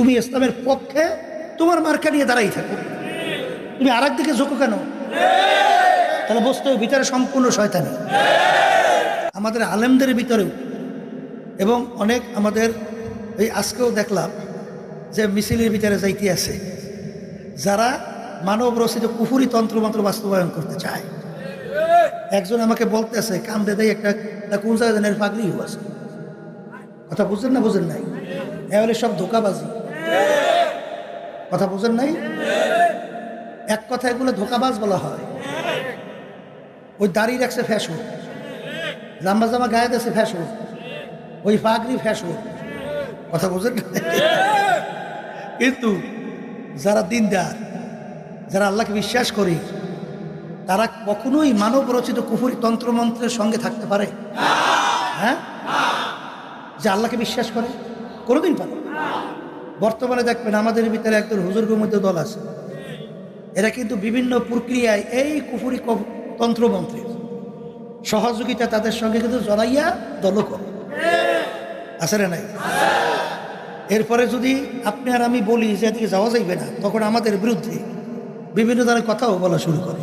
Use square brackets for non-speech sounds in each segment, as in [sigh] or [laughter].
তুমি ইসলামের পক্ষে তোমার মার্কা নিয়ে দাঁড়াই থাকো। তুমি আর দিকে ঝোঁকো কেন? তাহলে বসতে ভিতরে সম্পূর্ণ শয়তানি। আমাদের আলেমদের ভিতরেও এবং অনেক আমাদের এই আজকেও দেখলাম যে মিছিলের ভিতরে যাইতে আছে। যারা মানব রচিত কুফুরি তন্ত্রমন্ত্র বাস্তবায়ন করতে চায়। একজন আমাকে বলতেছে, কান্দে দেয় একটা একটা কোন জায়গায় পাগড়ি আছে। কথা বুঝেন না, বুঝেন নাই। এবারে সব ধোকাবাজি। কথা বুঝেন নাই? এক কথা এগুলো ধোকাবাজ বলা হয়। ওই দাড়ি রাখছে ফ্যাশন। জাম্বা জামা গায়ে দিয়েছে ফ্যাশন। ওই পাগড়ি ফ্যাশন। কথা বুঝেন কিন্তু যারা দিনদার, যারা আল্লাহকে বিশ্বাস করে, তারা কখনোই মানব রচিত কুফুরি তন্ত্রমন্ত্রের সঙ্গে থাকতে পারে। হ্যাঁ? যে আল্লাহকে বিশ্বাস করে, কোনোদিন পারে। বর্তমানে দেখবেন আমাদের ভিতরে একজন হুজুর্গের মধ্যে দল আছে। এরা কিন্তু বিভিন্ন প্রক্রিয়ায় এই কুফুরি তন্ত্রমন্ত্রের সহযোগিতা তাদের সঙ্গে কিন্তু জড়াইয়া দল করে। আছে না নাই? এরপরে যদি আপনি আর আমি বলি যে এদিকে যাওয়া যাইবে না, তখন আমাদের বিরুদ্ধে বিভিন্ন ধরনের কথাও বলা শুরু করে।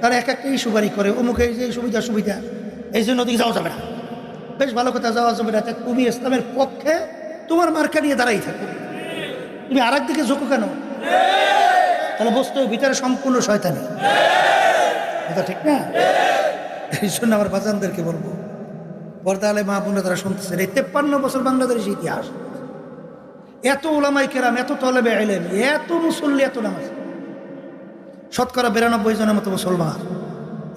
তারা এক একটা ইস্যু বাড়ি করে, অমুক যে সুবিধা সুবিধা এই জন্য ওদিকে যাওয়া যাবে না। বেশ ভালো কথা, যাওয়া যাবে না। তুমি ইসলামের পক্ষে তোমার মার্কা নিয়ে দাঁড়াই থাকো। তুমি আর দিকে ঝোঁকো কেন? তাহলে বসতে ভিতরে সম্পূর্ণ শয়তানি। কথা ঠিক না? এই জন্য আমার বাজানদেরকে বলব পর্দা আলে মা বোনে তারা শুনতেছেন, এই তেপ্পান্ন বছর বাংলাদেশের ইতিহাস। এত ওলামাই কেরাম, এত তলেবে এলেন এত মুসল্লি, এত নামাজ। শতকরা বিরানব্বই জনের মতো মুসলমান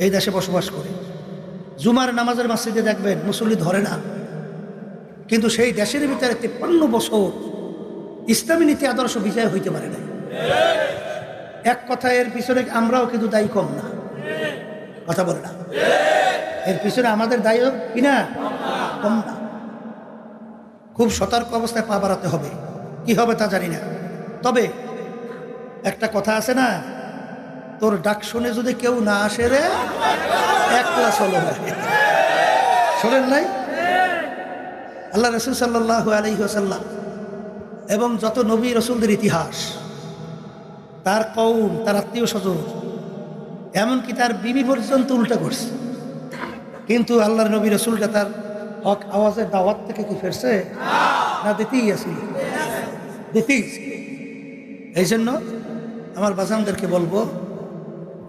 এই দেশে বসবাস করে। জুমার নামাজের মসজিদে দেখবেন মুসল্লি ধরে না। কিন্তু সেই দেশের ভিতরে তিপ্পান্ন বছর ইসলামী নীতি আদর্শ বিজয় হইতে পারে না এক কথা, এর পিছনে আমরাও কিন্তু দায়ী কম না। কথা বলে না। এর পিছনে আমাদের দায়ী কিনা কম না। খুব সতর্ক অবস্থায় পা বাড়াতে হবে। কি হবে তা জানি না। তবে একটা কথা আছে না, তোর ডাক শুনে যদি কেউ না আসে রে, এক ক্লাস হলো শোনেন নাই? আল্লাহ রসুল সাল্লাহ আলহিহাসাল্লাম এবং যত নবী রসুলদের ইতিহাস, তার কৌম তার আত্মীয় স্বজন, এমনকি তার বিবি পর্যন্ত উল্টা করছে। কিন্তু আল্লাহর নবী রসুলটা তার হক আওয়াজের দাওয়াত থেকে কি ফেরছে? না, দিতেই আসি দিতেই এই জন্য আমার বাজানদেরকে বলব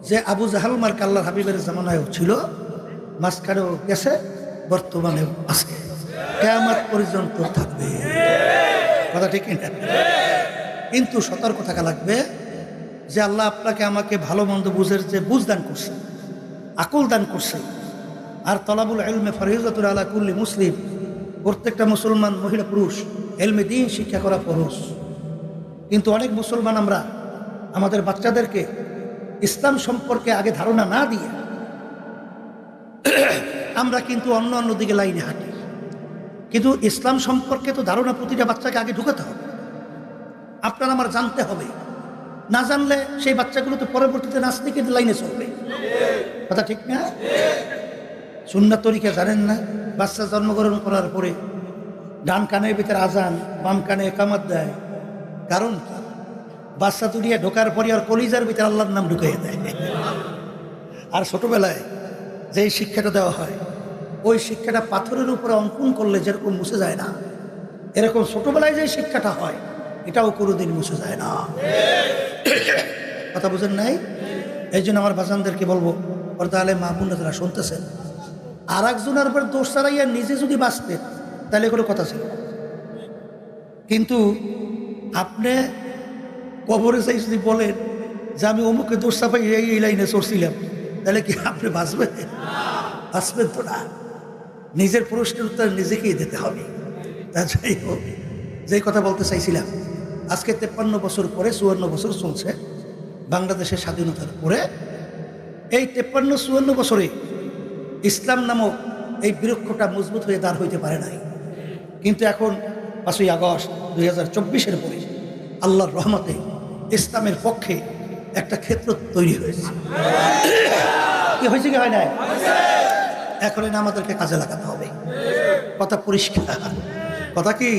যে আবু জাহাল মার্ক আল্লাহ হাবিবের জামানায়ও ছিল, মাঝখানেও গেছে, বর্তমানেও আছে। কেয়ামত পর্যন্ত থাকবে। কথা ঠিক না কিন্তু সতর্ক থাকা লাগবে যে আল্লাহ আপনাকে আমাকে ভালো মন্দ বুঝের যে বুঝ দান করছে, আকল দান করছে, আর তলাবুল এলমে ফরিজাতুল আলা কুল্লি মুসলিম, প্রত্যেকটা মুসলমান মহিলা পুরুষ, এলমে দিন শিক্ষা করা পুরুষ কিন্তু অনেক মুসলমান আমরা আমাদের বাচ্চাদেরকে ইসলাম সম্পর্কে আগে ধারণা না দিয়ে আমরা কিন্তু অন্য অন্য দিকে লাইনে হাঁটি। কিন্তু ইসলাম সম্পর্কে তো ধারণা প্রতিটা বাচ্চাকে আগে ঢুকাতে হবে। আপনার আমার জানতে হবে। না জানলে সেই বাচ্চাগুলো তো পরবর্তীতে নাস্তিকের লাইনে চলবে। কথা ঠিক না? সুন্না তরিকা জানেন না? বাচ্চা জন্মগ্রহণ করার পরে ডান কানের ভিতরে আজান, বাম কানে কামাত দেয়। কারণ বাচ্চা তুলিয়া ঢোকার পরে আর কলিজার ভিতরে আল্লাহর নাম ঢুকিয়ে দেয়। আর ছোটবেলায় যে শিক্ষাটা দেওয়া হয় ওই শিক্ষাটা পাথরের উপরে অঙ্কন করলে যেরকম মুছে যায় না, এরকম ছোটবেলায় যে শিক্ষাটা হয়, এটাও কোনোদিন মুছে যায় না। কথা বুঝেন নাই? এই জন্য আমার বাজানদেরকে বলব, পর্দা আলে মাহবুল্লা যারা শুনতেছেন আর একজনের উপর দোষ চালাইয়া নিজে যদি বাঁচতেন তাহলে কোনো কথা ছিল কিন্তু আপনি কবরে চাই যদি বলেন যে আমি অমুকে দোষ চাপাই এই লাইনে চড়ছিলাম, তাহলে কি আপনি বাঁচবেন? বাঁচবেন তো না। নিজের পুরস্কার উত্তর নিজেকেই দিতে হবে। তা যাই হোক, যেই কথা বলতে চাইছিলাম, আজকে তেপ্পান্ন বছর পরে, চুয়ান্ন বছর চলছে, বাংলাদেশের স্বাধীনতার পরে, এই তেপ্পান্ন, চুয়ান্ন বছরে ইসলাম নামক এই বৃক্ষটা মজবুত হয়ে দাঁড় হইতে পারে নাই। কিন্তু এখন পাঁচই আগস্ট দুই হাজার চব্বিশের পরে আল্লাহর রহমতে ইসলামের পক্ষে একটা ক্ষেত্র তৈরি হয়েছে। কি হয়েছে কি হয় নাই? এখন এটা আমাদেরকে কাজে লাগাতে হবে। কথা পরিষ্কার। কথা কি?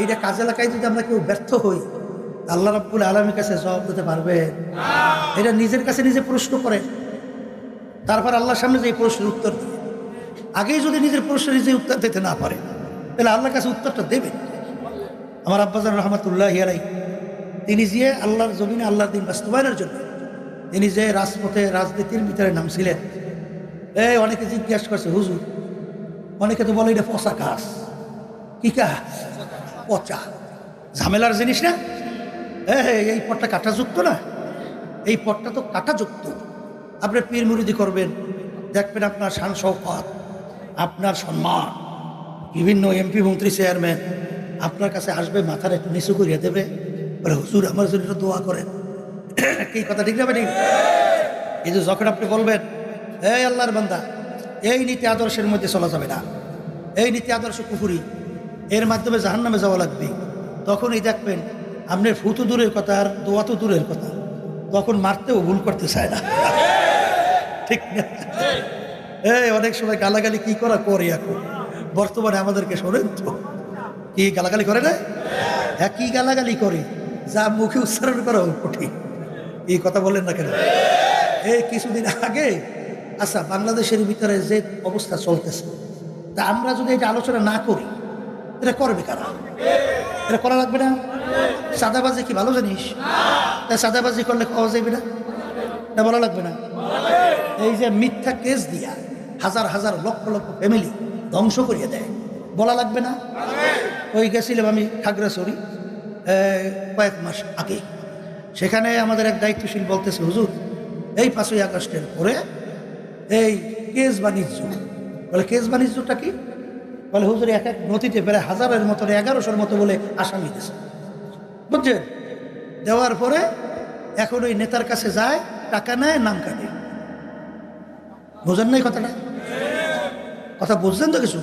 এইটা কাজে লাগাই যদি আমরা কেউ ব্যর্থ হই, আল্লাহ রাব্বুল আলমীর কাছে জবাব দিতে পারবে? এটা নিজের কাছে নিজে প্রশ্ন করে। তারপর আল্লাহর সামনে যে প্রশ্নের উত্তর দিয়ে। আগেই যদি নিজের প্রশ্নের নিজে উত্তর দিতে না পারে, তাহলে আল্লাহর কাছে উত্তরটা দেবে। আমার আব্বাজান রহমতুল্লাহ আলাই তিনি যে আল্লাহর জমিনে আল্লাহর দিন বাস্তবায়নের জন্য, তিনি যে রাজপথে, রাজনীতির ভিতরে নামছিলেন এই, অনেকে জিজ্ঞাসা করছে, হুজুর, অনেকে তো বলে এটা পচা কাজ কি কাজ পচা। ঝামেলার জিনিস না? এই পটটা কাঁটাযুক্ত না? এই পটটা তো কাঁটাযুক্ত। আপনি পীর মুরিদি করবেন, দেখবেন আপনার শান শৌকত আপনার সম্মান। বিভিন্ন এমপি, মন্ত্রী, চেয়ারম্যান, আপনার কাছে আসবে, মাথার একটু নিচু করিয়ে দেবে। বলে, হুজুর, আমার জন্য দোয়া করেন। [coughs] কি কথা, ঠিক যাবে ঠিক? এই যে যখন আপনি বলবেন এই আল্লাহর বান্দা, এই নীতি আদর্শের মধ্যে চলা যাবে না। এই নীতি আদর্শ কুকুরি এর মাধ্যমে জাহান নামে যাওয়া লাগবে। তখনই দেখবেন আপনার ফুতু দূরের কথা আর দোয়া তো দূরের কথা। তখন মারতেও ভুল করতে চায় না। ঠিক এই অনেক সময় গালাগালি কি করা করে এখন? বর্তমানে আমাদেরকে শোনেন তো। কি গালাগালি করে না? হ্যাঁ কি গালাগালি করে? যা মুখে উচ্চারণ করা কঠিন। এই কথা বলেন না কেন? এই কিছুদিন আগে আচ্ছা বাংলাদেশের ভিতরে যে অবস্থা চলতেছে, তা আমরা যদি এটা আলোচনা না করি, এটা করবে কারা? এটা করা লাগবে না? সাদাবাজি কি ভালো জানিস? তা সাদাবাজি করলে খাওয়া যাবে না? এটা বলা লাগবে না? এই যে মিথ্যা কেস দিয়া হাজার হাজার লক্ষ লক্ষ ফ্যামিলি ধ্বংস করিয়ে দেয়, বলা লাগবে না? ওই গেছিলাম আমি খাগড়াছড়ি কয়েক মাস আগে। সেখানে আমাদের এক দায়িত্বশীল বলতেছে, হুজুর, এই পাঁচই আগস্টের পরে এই কেস বাণিজ্য। বলে, কেস বাণিজ্যটা কি? বলে, হুজুর, এক এক নথিতে প্রায় হাজারের মতো এগারোশোর মতো বলে আসামি দিয়েছে। বুঝছেন? দেওয়ার পরে এখন ওই নেতার কাছে যায়, টাকা নেয়, নাম কাটে বোঝেন নাই কথাটা? কথা বুঝছেন তো কিছু?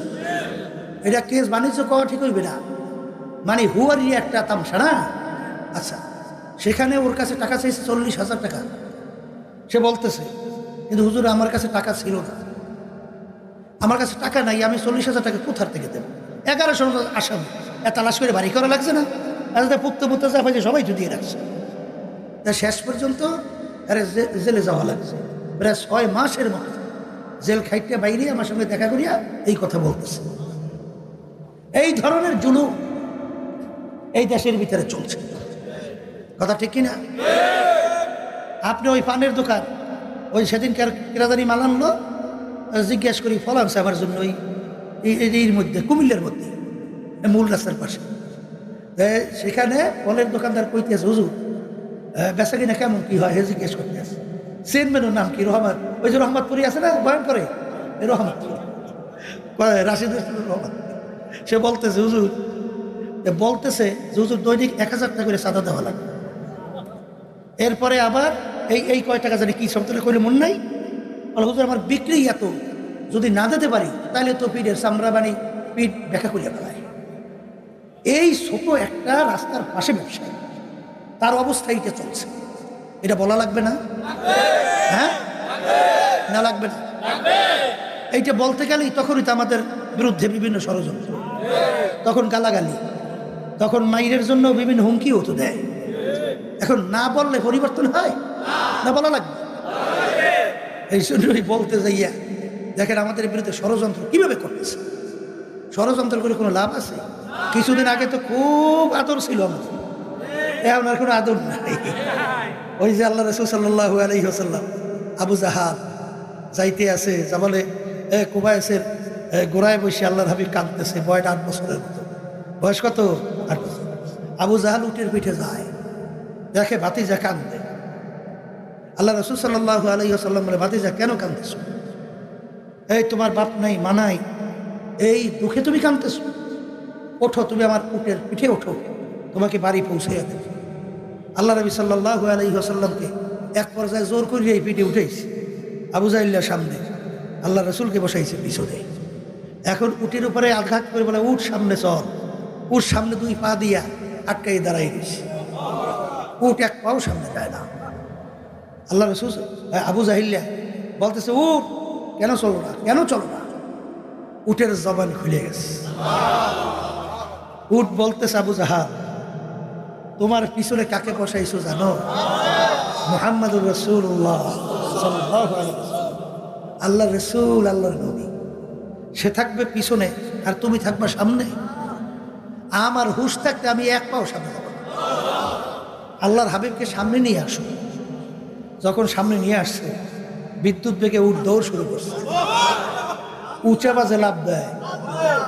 এটা কেস বাণিজ্য করা ঠিক হইবে না। মানে হুয়ারি একটা তামসা না? আচ্ছা সেখানে ওর কাছে টাকা চাইছে চল্লিশ হাজার টাকা। সে বলতেছে কিন্তু হুজুর, আমার কাছে টাকা ছিল না। আমার কাছে টাকা নাই, আমি চল্লিশ হাজার টাকা কোথার থেকে দেবো? এগারোশো আসামি তালাশ করে বাড়ি করা লাগছে না। আর পুত্ত পুত্ত যা পাইছে সবাই জুটিয়ে রাখছে। শেষ পর্যন্ত আরে জেলে যাওয়া লাগছে। প্রায় ছয় মাসের মতো জেল খাইতে বাইরে আমার সঙ্গে দেখা করিয়া এই কথা বলতেছে। এই ধরনের জুলুম এই দেশের ভিতরে চলছে। কথা ঠিক কিনা? আপনি ওই পানের দোকান ওই সেদিনকার কিরাদানি মাল আনলো জিজ্ঞাসা করি ফল আনছে আমার জন্য ওই এর মধ্যে কুমিল্লার মধ্যে মূল রাস্তার পাশে। সেখানে ফলের দোকানদার কইতেছে হুজুর বেচা কিনা কেমন কি হয়? হে জিজ্ঞেস করতে আছে চেয়ারম্যানের নাম কি? রহমান। ওই যে রহমতপুরি আছে না বয়ান করে কয়, রাশিদ রহমান। সে বলতেছে হুজুর বলতেছে যে হুজুর দৈনিক এক হাজার টাকা করে চাঁদা দেওয়া লাগবে। এরপরে আবার এই এই কয় টাকা জানি কি শব্দটা করে মন নাই? হুজুর, আমার বিক্রি এত। যদি না দিতে পারি তাহলে তো পিঠের চামড়া বানি পিঠ ব্যাখ্যা করিয়া ফেলায় এই ছোট একটা রাস্তার পাশে ব্যবসায়ী, তার অবস্থা এইটা চলছে। এটা বলা লাগবে না? হ্যাঁ? না লাগবে না? এইটা বলতে গেলেই তখনই তো আমাদের বিরুদ্ধে বিভিন্ন ষড়যন্ত্র। তখন গালাগালি। তখন মাইরের জন্য বিভিন্ন হুমকিও তো দেয়। এখন না বললে পরিবর্তন হয়? না, বলা লাগবে। এই জন্যই বলতে যাইয়া, দেখেন আমাদের বিরুদ্ধে ষড়যন্ত্র কীভাবে করতেছে? ষড়যন্ত্র করে কোনো লাভ আছে? কিছুদিন আগে তো খুব আদর ছিল আমাদের। এখন আর কোনো আদর নাই। ওই যে আল্লাহ রসুল সাল্লাহ আলহি আসাল্লাম আবু জাহাল যাইতে আছে যা বলে এ, কুবায়সের গোড়ায় বসে আল্লাহর হাবিব কাঁদতেছে বয়টা আট বছরের মতো। বয়স কত? আট বছর। আবু জাহাল উটের পিঠে যায়। দেখে ভাতিজা কান্দে আল্লাহ রসুল সাল্লাহ আলহি আসাল্লাম বলে, ভাতিজা, কেন কান্দেছ এই, তোমার বাপ নাই মানাই এই দুঃখে তুমি কাঁদতেছ। ওঠো, তুমি আমার উটের পিঠে ওঠো। তোমাকে বাড়ি পৌঁছে দেবে। আল্লাহ নবী সাল্লাহ আলহি আসাল্লামকে এক পর্যায়ে জোর করিয়ে এই পিঠে উঠেছে আবু জাইল্লার সামনে আল্লাহ রসুলকে বসাইছে পিছনে। এখন উটের উপরে আঘাত করে বলে, উঠ সামনে চল। উঠ সামনে দুই পা দিয়া আটকাই দাঁড়াই গেছে উঠ এক পাও সামনে যায় না। আল্লাহ রসুল আবু জাহিল্লা বলতেছে, উঠ, কেন চলো না, কেন চলো না? উটের জবান খুলে গেছে। উঠ বলতেছে আবু জাহাল, তোমার পিছনে কাকে বসাইছো জানো? মোহাম্মদুর রসুল্লাহ আল্লাহ রসুল, আল্লাহর নবী। সে থাকবে পিছনে আর তুমি থাকবে সামনে। আমার হুশ থাকতে আমি এক পাও সামনে আল্লাহর হাবিবকে সামনে নিয়ে আসো। যখন সামনে নিয়ে আসছে, বিদ্যুৎ বেগে উঠ দৌড় শুরু করছে। উঁচা বাজে লাভ দেয়,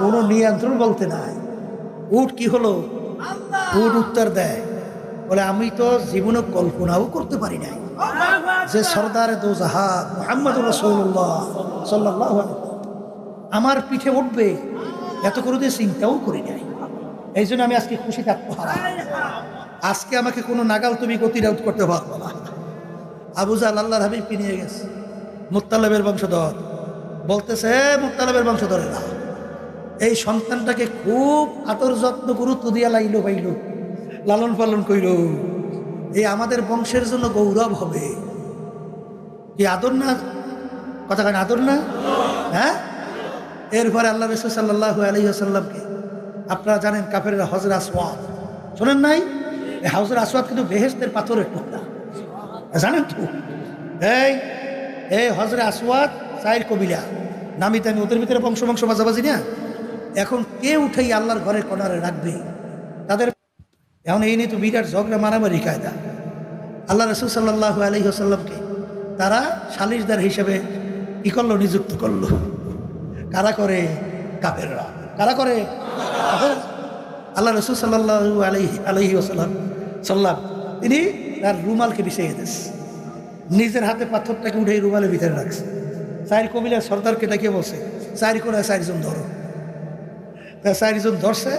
কোনো নিয়ন্ত্রণ বলতে নাই। উঠ কি হলো? উঠ উত্তর দেয়, বলে, আমি তো জীবনে কল্পনাও করতে পারি নাই যে সর্দার আমার পিঠে উঠবে, এত করে দিয়ে চিন্তাও করি নাই। এই জন্য আমি আজকে খুশি থাকব আজকে আমাকে কোনো নাগাল তুমি গতি রাউট করতে পারব না। আবু জাল আল্লাহর হাবিবকে নিয়ে গেছে? মুত্তালেবের বংশধর। বলতেছে "হে মুত্তালেবের বংশধরেরা, এই সন্তানটাকে খুব আতর যত্ন গুরুত্ব দিয়া লাইল পাইল লালন পালন কইল এই আমাদের বংশের জন্য গৌরব হবে। কি আদর না? কথা কেন আদর না? হ্যাঁ? এরপরে আল্লাহ রসুল সাল্লাহ আলহিহাসাল্লামকে আপনারা জানেন কাফের হজর আসওয়াদ। শোনেন নাই? হজর আসওয়াদ কিন্তু বেহেস্তের পাথরের টুকরা। জানেন তো এই এই হজরে আসওয়াদ সাইল কবিলা নামি আমি ওদের ভিতরে বংশ বংশ বাজাবাজি না? এখন কে উঠেই আল্লাহর ঘরের কনারে রাখবে? তাদের এখন এই নিয়ে তো বিরাট ঝগড়া, মারামারি, কায়দা। আল্লাহ রসুল সাল্লাহ আলহিহাসাল্লামকে তারা সালিশদার হিসেবে কি করল? নিযুক্ত করল। কারা করে? কাফেররা। কারা করে? আল্লাহ রসুল সাল্লাহ আলহি আলহি আসাল্লাম সাল্লাম। তিনি তার রুমালকে বিছিয়ে দিয়েছে নিজের হাতে পাথরটাকে উঠে রুমালের ভিতরে রাখছে চার কবিলার সর্দারকে ডেকে বসে চার করে চারজন ধরো। তা চারজন ধরছে,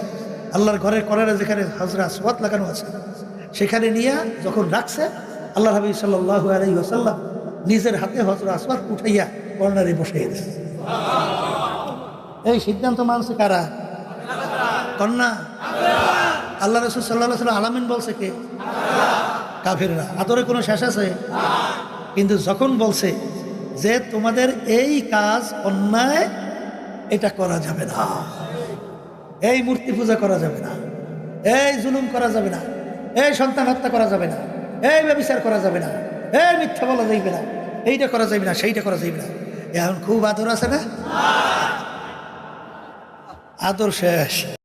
আল্লাহর ঘরের করারে যেখানে হাজরা সোয়াত লাগানো আছে, সেখানে নিয়ে যখন রাখছে আল্লাহ হাবিব সাল্লাহ আলহি আসাল্লাম নিজের হাতে হজরা আসওয়াত উঠাইয়া কর্নারে বসিয়ে দিয়েছে এই সিদ্ধান্ত মানছে কারা? কন্যা? আল্লাহ রসুল সাল্লাহ আলামিন বলছে কে? কাফেররা। আদরে কোনো শেষ আছে? কিন্তু যখন বলছে যে তোমাদের এই কাজ অন্যায়, এটা করা যাবে না। এই মূর্তি পূজা করা যাবে না। এই জুলুম করা যাবে না। এই সন্তান হত্যা করা যাবে না। এই ব্যবচার করা যাবে না। এই মিথ্যা বলা যাইবে না। এইটা করা যাবে না, সেইটা করা যাবে না। এখন খুব আদর আছে না? আদর শেষ।